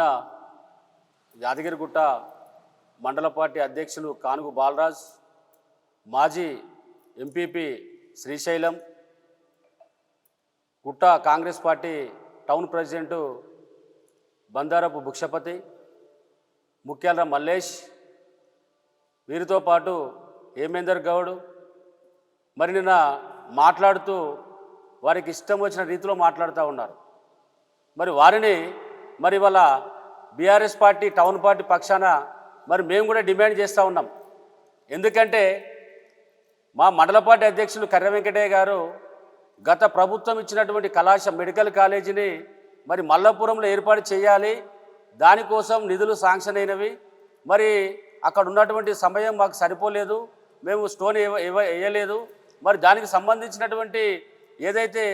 నిన్న యాదగిరిగుట్ట మండల పార్టీ అధ్యక్షులు కానుగు బాలరాజ్ మాజీ MPP Srisailam Gutta Congress party town president Bandarapu Bhukshapati Mukhyala Mallesh వీరితో పాటు హేమేందర్ గౌడ్ మరి నిన్న మాట్లాడుతూ వారికి ఇష్టం వచ్చిన రీతిలో మాట్లాడుతూ ఉన్నారు. మరి వారిని మరి వాళ్ళ బీఆర్ఎస్ పార్టీ టౌన్ పార్టీ పక్షాన మరి మేము కూడా డిమాండ్ చేస్తూ ఉన్నాం. ఎందుకంటే మా మండల పార్టీ అధ్యక్షులు కర్ర వెంకటయ్య గారు గత ప్రభుత్వం ఇచ్చినటువంటి కళాశ మెడికల్ కాలేజీని మరి మల్లపురంలో ఏర్పాటు చేయాలి. దానికోసం నిధులు శాంక్షన్ అయినవి. మరి అక్కడ ఉన్నటువంటి సమయం మాకు సరిపోలేదు. మేము స్టోన్ వేయలేదు. మరి దానికి సంబంధించినటువంటి ఏదైతే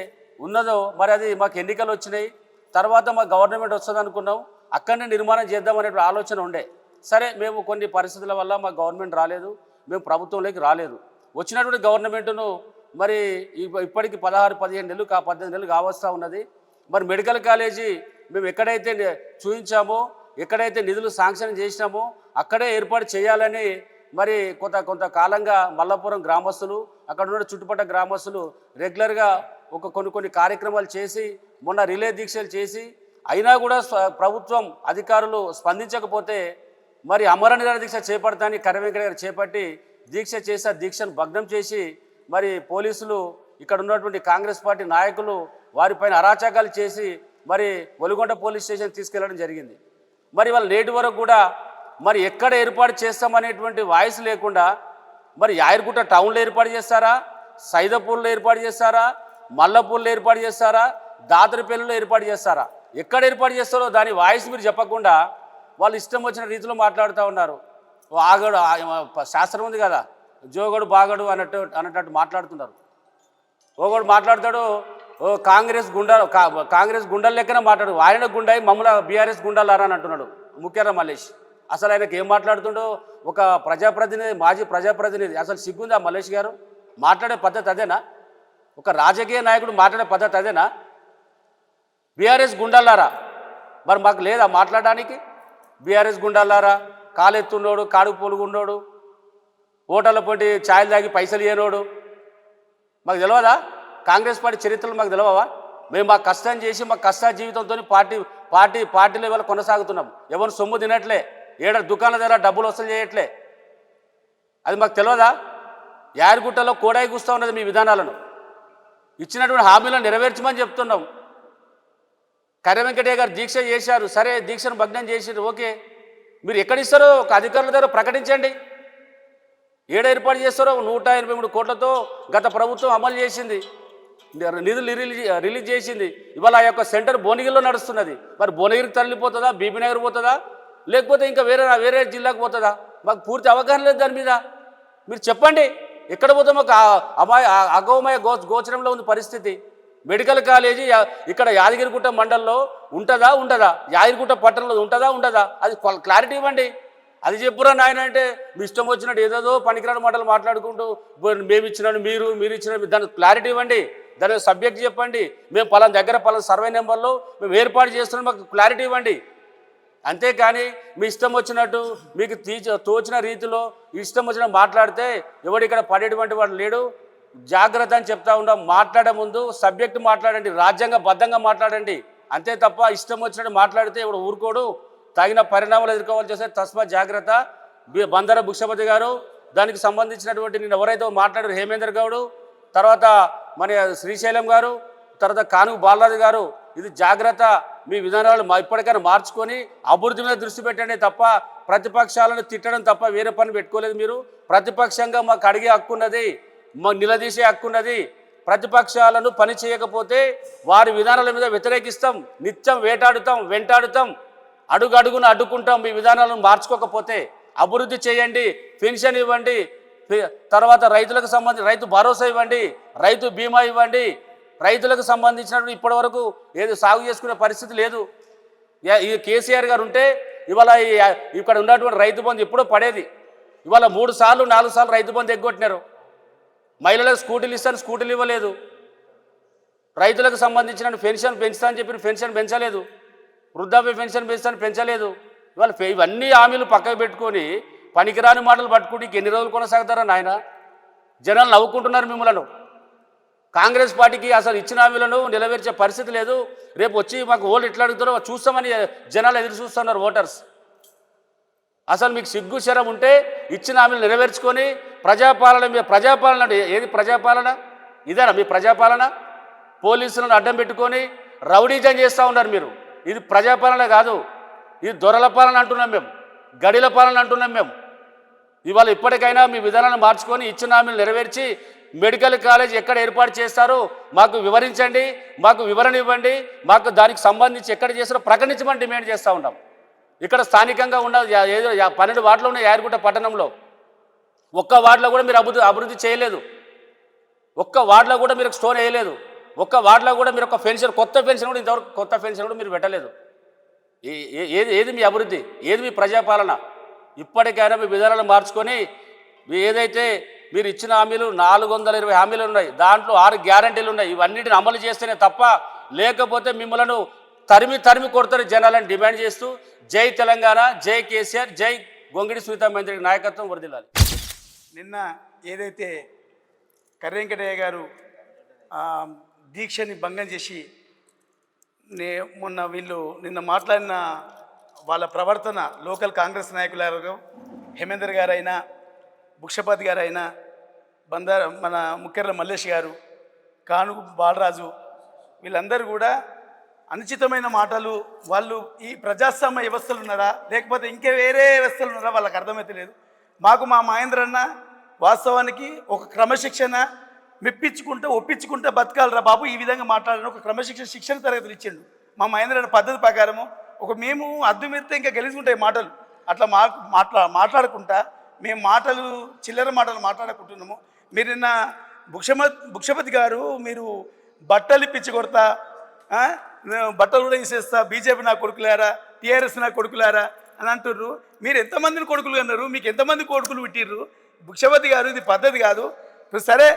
ఉన్నదో మరి అది మాకు ఎన్నికలు వచ్చినాయి. తర్వాత మా గవర్నమెంట్ వస్తుంది అనుకున్నాం. అక్కడనే నిర్మాణం చేద్దామనే ఆలోచన ఉండే. సరే మేము కొన్ని పరిస్థితుల వల్ల మా గవర్నమెంట్ రాలేదు మేము ప్రభుత్వంలోకి రాలేదు. వచ్చినటువంటి గవర్నమెంట్ను మరి ఇప్ప- ఇప్పటికి పదహారు పదిహేను నెలలు కా పద్దెనిమిది నెలలు కావస్తా ఉన్నది. మరి మెడికల్ కాలేజీ మేము ఎక్కడైతే చూపించామో ఎక్కడైతే నిధులు శాంక్షన్ చేసినామో అక్కడే ఏర్పాటు చేయాలని మరి కొంత కొంతకాలంగా మల్లపురం గ్రామస్తులు అక్కడ ఉన్న చుట్టుపక్కల గ్రామస్తులు రెగ్యులర్గా ఒక కొన్ని కొన్ని కార్యక్రమాలు చేసి మొన్న రిలే దీక్షలు చేసి అయినా కూడా స్వ- ప్రభుత్వం అధికారులు స్పందించకపోతే మరి అమర నిరాదీక్ష దీక్ష చేపడతాని కర్ర వెంకట గారు చేపట్టి దీక్ష చేసి దీక్షను భగ్నం చేసి మరి పోలీసులు ఇక్కడ ఉన్నటువంటి కాంగ్రెస్ పార్టీ నాయకులు వారిపైన అరాచకాలు చేసి మరి ఒలిగొండ పోలీస్ స్టేషన్ తీసుకెళ్ళడం జరిగింది. మరి వాళ్ళు నేటి వరకు కూడా మరి ఎక్కడ ఏర్పాటు చేస్తామనేటువంటి వాయిస్ లేకుండా మరి యాయర్గుట్ట టౌన్లో ఏర్పాటు చేస్తారా? సైదపూర్లో ఏర్పాటు చేస్తారా? మల్లపూర్లో ఏర్పాటు చేస్తారా? దాదరిపల్లిలో ఏర్పాటు చేస్తారా? ఎక్కడ ఏర్పాటు చేస్తారో దాని వాయిస్ మీరు చెప్పకుండా వాళ్ళు ఇష్టం వచ్చిన రీతిలో మాట్లాడుతూ ఉన్నారు. ఓ ఆగడు శాస్త్రం ఉంది కదా. జోగడు బాగడు అన్నట్టు అన్నట్టు మాట్లాడుతున్నారు. ఒకడు మాట్లాడతాడు ఓ కాంగ్రెస్ గుండా కా- కాంగ్రెస్ గుండెల లెక్కన మాట్లాడు. ఆయన గుండాయి మమ్మల్ని బీఆర్ఎస్ గుండాలారా అని అంటున్నాడు ముఖ్యంగా మల్లేష్. అసలు ఆయనకి ఏం మాట్లాడుతుండో ఒక ప్రజాప్రతినిధి మాజీ ప్రజాప్రతినిధి అసలు సిగ్గుందా మల్లేష్ గారు? మాట్లాడే పద్ధతి అదేనా? ఒక రాజకీయ నాయకుడు మాట్లాడే పద్ధతి అదేనా? బీఆర్ఎస్ గుండాలారా మరి మాకు లేదా మాట్లాడడానికి? బీఆర్ఎస్ గుండాలారా కాలెత్తున్నోడు కాడు పొలుగున్నోడు ఓటర్ల పోటీ ఛాయలు తాగి పైసలు ఇయ్యనోడు. మాకు తెలియదా కాంగ్రెస్ పార్టీ చరిత్రలు మాకు తెలియవా మేము మా కష్టం చేసి మా కష్ట జీవితంతో పార్టీ పార్టీ పార్టీ లెవెల్ కొనసాగుతున్నాం. ఎవరు సొమ్ము తినట్లే ఏడ దుకాణాల దగ్గర డబ్బులు వసూలు చేయట్లే. అది మాకు తెలియదా యారిగుట్టలో కోడాయి కూస్తూ ఉన్నది మీ విధానాలను. ఇచ్చినటువంటి హామీలను నెరవేర్చమని చెప్తున్నాం. కర్ర వెంకటయ్య గారు దీక్ష చేశారు. సరే దీక్షను భగ్నం చేశారు ఓకే. మీరు ఎక్కడ ఇస్తారో ఒక అధికారుల దగ్గర ప్రకటించండి. ఏడ ఏర్పాటు చేస్తారో నూట ఎనభై మూడు కోట్లతో గత ప్రభుత్వం అమలు చేసింది. నిధులు రిలీజ్ రిలీజ్ చేసింది. ఇవాళ ఆ యొక్క సెంటర్ భువనగిరిలో నడుస్తున్నది. మరి భువనగిరికి తరలిపోతుందా? బీబీనగర్ పోతుందా? లేకపోతే ఇంకా వేరే వేరే జిల్లాకు పోతుందా? మాకు పూర్తి అవగాహన లేదు దాని మీద. మీరు చెప్పండి. ఎక్కడ పోతే? మాకు అమాయ అగోమయ గో గోచరంలో ఉంది పరిస్థితి. మెడికల్ కాలేజీ ఇక్కడ యాదగిరిగుట్ట మండలంలో ఉంటుందా ఉండదా? యాదగిరిగుట్ట పట్టణంలో ఉంటుందా ఉండదా? అది క్లారిటీ ఇవ్వండి. అది చెప్పురా నాయన అంటే మీ ఇష్టం వచ్చినట్టు ఏదేదో పనికిరాని మాటలు మాట్లాడుకుంటూ మేము ఇచ్చినాడు మీరు మీరు ఇచ్చిన దానికి క్లారిటీ ఇవ్వండి. దాని సబ్జెక్ట్ చెప్పండి. మేము పలానా దగ్గర పలానా సర్వే నెంబర్లో మేము ఏర్పాటు చేస్తున్నాం మాకు క్లారిటీ ఇవ్వండి. అంతేకాని మీ ఇష్టం వచ్చినట్టు మీకు తీచ తోచిన రీతిలో ఇష్టం వచ్చిన మాట్లాడితే ఎవడు ఇక్కడ పడేటువంటి వాడు లేడు? జాగ్రత్త అని చెప్తా ఉన్నాం. మాట్లాడే ముందు సబ్జెక్ట్ మాట్లాడండి రాజ్యాంగ బద్ధంగా మాట్లాడండి. అంతే తప్ప ఇష్టం వచ్చినట్టు మాట్లాడితే ఇప్పుడు ఊరుకోడు. తగిన పరిణామాలు ఎదుర్కోవాల్సి వస్తే తస్మా జాగ్రత్త. బందర భుక్షపతి గారు దానికి సంబంధించినటువంటి నేను ఎవరైతే మాట్లాడారు హేమేందర్ గౌడు తర్వాత మన శ్రీశైలం గారు తర్వాత కానుగు బాలరాజు గారు ఇది జాగ్రత్త. మీ విధానాలు ఇప్పటికైనా మార్చుకొని అభివృద్ధి మీద దృష్టి పెట్టండి తప్ప ప్రతిపక్షాలను తిట్టడం తప్ప వేరే పని పెట్టుకోలేదు మీరు. ప్రతిపక్షంగా మాకు అడిగే హక్కు ఉన్నది. నిలదీసే హక్కున్నది ప్రతిపక్షాలను పని చేయకపోతే వారి విధానాల మీద వ్యతిరేకిస్తాం. నిత్యం వేటాడుతాం వెంటాడుతాం. అడుగడుగున అడ్డుకుంటాం. మీ విధానాలను మార్చుకోకపోతే అభివృద్ధి చేయండి పెన్షన్ ఇవ్వండి తర్వాత రైతులకు సంబంధించి రైతు భరోసా ఇవ్వండి రైతు బీమా ఇవ్వండి. రైతులకు సంబంధించినటువంటి ఇప్పటి వరకు ఏది సాగు చేసుకునే పరిస్థితి లేదు. ఈ కేసీఆర్ గారు ఉంటే ఇవాళ ఇక్కడ ఉన్నటువంటి రైతు బంధు ఎప్పుడో పడేది. ఇవాళ మూడు సార్లు నాలుగు సార్లు రైతు బంధు ఎగ్గొట్టినారు. మహిళలకు స్కూటీలు ఇస్తాను స్కూటీలు ఇవ్వలేదు. రైతులకు సంబంధించిన పెన్షన్ పెంచుతానని చెప్పిన పెన్షన్ పెంచలేదు. వృద్ధాప్య పెన్షన్ పెంచుతాను పెంచలేదు. ఇవాళ ఇవన్నీ హామీలు పక్కకు పెట్టుకొని పనికిరాని మాటలు పట్టుకుంటే ఎన్ని రోజులు కొనసాగుతారా నాయన? జనాలు నవ్వుకుంటున్నారు మిమ్మల్ని. కాంగ్రెస్ పార్టీకి అసలు ఇచ్చిన హామీలను నెరవేర్చే పరిస్థితి లేదు. రేపు వచ్చి మాకు ఓళ్ళు ఎట్లా అడుగుతారో చూస్తామని జనాలు ఎదురు చూస్తున్నారు ఓటర్స్ అసలు మీకు సిగ్గు శరం ఉంటే ఇచ్చిన హామీలు నెరవేర్చుకొని ప్రజాపాలన మీ ప్రజాపాలన అంటే ఏది ప్రజాపాలన? ఇదేనా మీ ప్రజాపాలన? పోలీసులను అడ్డం పెట్టుకొని రౌడీజం చేస్తూ ఉన్నారు మీరు. ఇది ప్రజాపాలన కాదు. ఇది దొరల పాలన అంటున్నాం మేము. గడిల పాలన అంటున్నాం మేము. ఇవాళ ఇప్పటికైనా మీ విధానాన్ని మార్చుకొని ఇచ్చిన హామీలు నెరవేర్చి మెడికల్ కాలేజ్ ఎక్కడ ఏర్పాటు చేస్తారో మాకు వివరించండి మాకు వివరణ ఇవ్వండి మాకు దానికి సంబంధించి ఎక్కడ చేస్తారో ప్రకటించమని డిమాండ్ చేస్తూ ఉంటాం ఇక్కడ స్థానికంగా ఉన్న ఏదో పన్నెండు వాటిలో ఉన్న యాదగిరిగుట్ట పట్టణంలో. ఒక్క వార్డులో కూడా మీరు అభివృద్ధి అభివృద్ధి చేయలేదు. ఒక్క వార్డులో కూడా మీరు స్టోన్ వేయలేదు. ఒక్క వార్డులో కూడా మీరు ఒక పెన్షన్ కొత్త పెన్షన్ కూడా ఇంతవరకు కొత్త పెన్షన్ కూడా మీరు పెట్టలేదు. ఏది ఏది మీ అభివృద్ధి? ఏది మీ ప్రజాపాలన? ఇప్పటికైనా మీ విధానాలు మార్చుకొని మీ ఏదైతే మీరు ఇచ్చిన హామీలు నాలుగు వందల ఇరవై హామీలు ఉన్నాయి. దాంట్లో ఆరు గ్యారంటీలు ఉన్నాయి. ఇవన్నిటిని అమలు చేస్తేనే తప్ప లేకపోతే మిమ్మల్ని తరిమి తరిమి కొడతారు జనాలని డిమాండ్ చేస్తూ. జై తెలంగాణ జై కేసీఆర్ జై గొంగిడి సునీతా మంత్రి నాయకత్వం వరదిల్లాలి నిన్న ఏదైతే కర్రెంకటయ్య గారు దీక్షని భంగం చేసి నే మొన్న వీళ్ళు నిన్న మాట్లాడిన వాళ్ళ ప్రవర్తన లోకల్ కాంగ్రెస్ నాయకులు హేమేందర్ గారైనా భుక్షపతి గారైనా బందార మన ముఖ్యర్ల మల్లేష్ గారు కానుగు బాలరాజు వీళ్ళందరూ కూడా అనుచితమైన మాటలు వాళ్ళు ఈ ప్రజాస్వామ్య వ్యవస్థలు ఉన్నారా? లేకపోతే ఇంకే వేరే వ్యవస్థలు ఉన్నారా? వాళ్ళకి అర్థమైతే లేదు. మాకు మా మహేంద్రన్న వాస్తవానికి ఒక క్రమశిక్షణ మెప్పించుకుంటే ఒప్పించుకుంటే బతకాలరా బాబు. ఈ విధంగా మాట్లాడిన ఒక క్రమశిక్షణ శిక్షణ తరగతులు ఇచ్చిండు. మా మహేంద్ర అన్న పద్ధతి ప్రకారము ఒక మేము అద్దు మెత్తే ఇంకా గెలిచి మాటలు. అట్లా మా మాట్లా మాట్లాడుకుంటా మేము మాటలు చిల్లర మాటలు మాట్లాడుకుంటున్నాము. మీరు నిన్న భుక్షమ భుక్షపతి గారు మీరు బట్టలు ఇప్పించి కొడతా బట్టలు కూడా వేసేస్తా బీజేపీ నా కొడుకులారా టీఆర్ఎస్ నా కొడుకులారా అని అంటుర్రు. మీరు ఎంతమందిని కొడుకులు అన్నారు? మీకు ఎంతమంది కొడుకులు పుట్టిర్రు? భిక్షపతి గారు ఇది పద్ధతి కాదు. సరే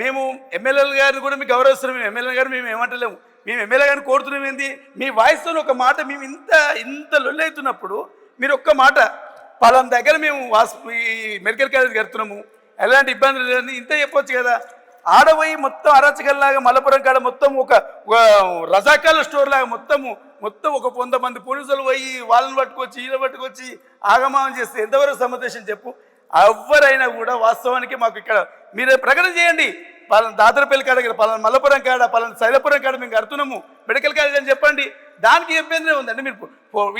మేము ఎమ్మెల్యేల గారిని కూడా మీకు గౌరవిస్తున్నాం. మేము ఎమ్మెల్యే గారు మేము ఏమంటలేము. మేము ఎమ్మెల్యే గారిని కోరుతున్నాం ఏంది? మీ వాయిస్తో ఒక మాట మేము ఇంత ఇంత లొల్లవుతున్నప్పుడు మీరు ఒక్క మాట పలానా దగ్గర మేము వాస్ ఈ మెడికల్ కాలేజ్ కడుతున్నాము ఎలాంటి ఇబ్బందులు లేదని ఇంత చెప్పొచ్చు కదా. ఆడపోయి మొత్తం అరచకల్లాగా మలపురం కాడ మొత్తం ఒక రజాకాల స్టోర్ లాగా మొత్తము మొత్తం ఒక వంద మంది పోలీసులు పోయి వాళ్ళని పట్టుకొచ్చి ఈయన పట్టుకొచ్చి ఆగమానం చేస్తే ఎంతవరకు సమావేశం చెప్పు? ఎవరైనా కూడా వాస్తవానికి మాకు ఇక్కడ మీరే ప్రకటన చేయండి. పలానా దాదరపల్లి కాడ ఇక్కడ పలానా మల్లపురం కాడ పలానా శైలపురం కాడ మేము కడుతున్నాము. మెడికల్ కాలేజ్ అని చెప్పండి. దానికి ఇబ్బంది ఉందండి మీరు?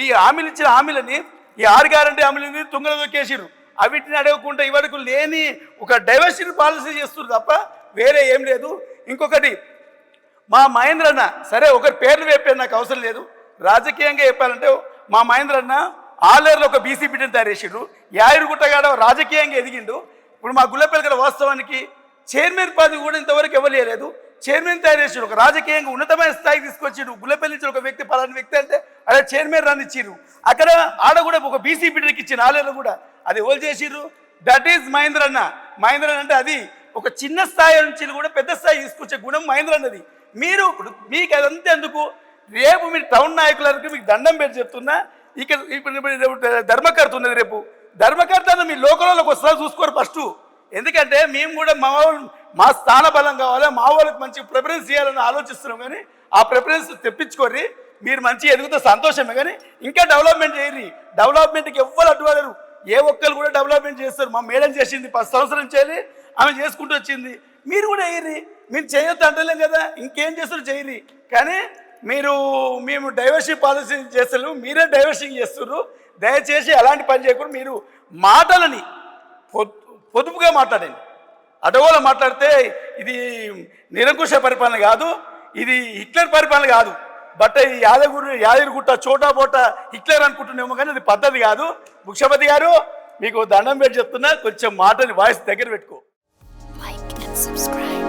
ఈ హామీలు ఇచ్చిన హామీలని ఈ ఆరు గ్యారంటీ హామీలని తుంగలో దొక్కేసిరు అవిటిని అడగకుండా ఇవరకు లేని ఒక డైవర్సిటీ పాలసీ చేస్తున్నారు తప్ప వేరే ఏం లేదు. ఇంకొకటి మా మహేంద్ర అన్న సరే ఒకరి పేర్లు చెప్పారు నాకు అవసరం లేదు. రాజకీయంగా చెప్పాలంటే మా మహేంద్ర అన్న ఆలేరులో ఒక బీసీ బిడ్డను తయారు చేసిండు. యాయురుగుట్టగాడ రాజకీయంగా ఎదిగిండు. ఇప్పుడు మా గుల్లపల్లి వాస్తవానికి చైర్మన్ పదవి కూడా ఇంతవరకు ఇవ్వలేదు చైర్మన్ తయారు చేసిండు. ఒక రాజకీయంగా ఉన్నతమైన స్థాయికి తీసుకొచ్చిండు. గుల్లపల్లి నుంచి ఒక వ్యక్తి పలాని వ్యక్తి అంటే అదే చైర్మన్ రన్ ఇచ్చిర్రు అక్కడ ఆడ కూడా ఒక బీసీ బిడ్డకి ఇచ్చిన ఆలేరులో కూడా. అది ఎవరు చేసిర్రు దట్ ఈజ్ మహేంద్ర అన్న. మహేంద్ర అంటే అది ఒక చిన్న స్థాయి నుంచి కూడా పెద్ద స్థాయి తీసుకొచ్చే గుణం మహేంద్ర అన్నది మీరు ఇప్పుడు మీకు అదంతా ఎందుకు? రేపు మీరు టౌన్ నాయకులకు మీకు దండం పెట్టి చెప్తున్నా. ఇక్కడ ఇప్పుడు ధర్మకర్త ఉన్నది రేపు. ధర్మకర్త మీ లోకల్లోకి వస్తారు చూసుకోరు ఫస్ట్. ఎందుకంటే మేము కూడా మా వాళ్ళు మా స్థాన బలం కావాలా మా వాళ్ళకి మంచి ప్రిఫరెన్స్ చేయాలని ఆలోచిస్తున్నాం కానీ ఆ ప్రిఫరెన్స్ తెప్పించుకోరి మీరు మంచి ఎదుగుతే సంతోషమే కానీ ఇంకా డెవలప్మెంట్ చేయరు డెవలప్మెంట్కి ఎవ్వరు అడ్డుకోలేరు ఏ ఒక్కరు కూడా డెవలప్మెంట్ చేస్తారు. మా మేడం చేసింది పది సంవత్సరం చేయాలి. ఆమె చేసుకుంటూ వచ్చింది. మీరు కూడా వేయరి మీరు చేయొద్దు అంటలేం కదా. ఇంకేం చేస్తారు చేయరి కానీ మీరు మేము డైవర్షన్ పాలసీ చేస్తారు మీరే డైవర్సింగ్ చేస్తున్నారు. దయచేసి ఎలాంటి పని చేయకుండా మీరు మాటలని పొదుపుగా మాట్లాడండి. అడవులో మాట్లాడితే ఇది నిరంకుశ పరిపాలన కాదు. ఇది హిట్లర్ పరిపాలన కాదు. బట్ ఈ యాదగిరి యాదగిరిగుట్ట చోటా బోట హిట్లర్ అనుకుంటున్నామో కానీ అది పద్ధతి కాదు. ముఖ్యపతి గారు మీకు దండం పెట్టి చెప్తున్నా. కొంచెం మాటని వాయిస్ దగ్గర పెట్టుకో. subscribe.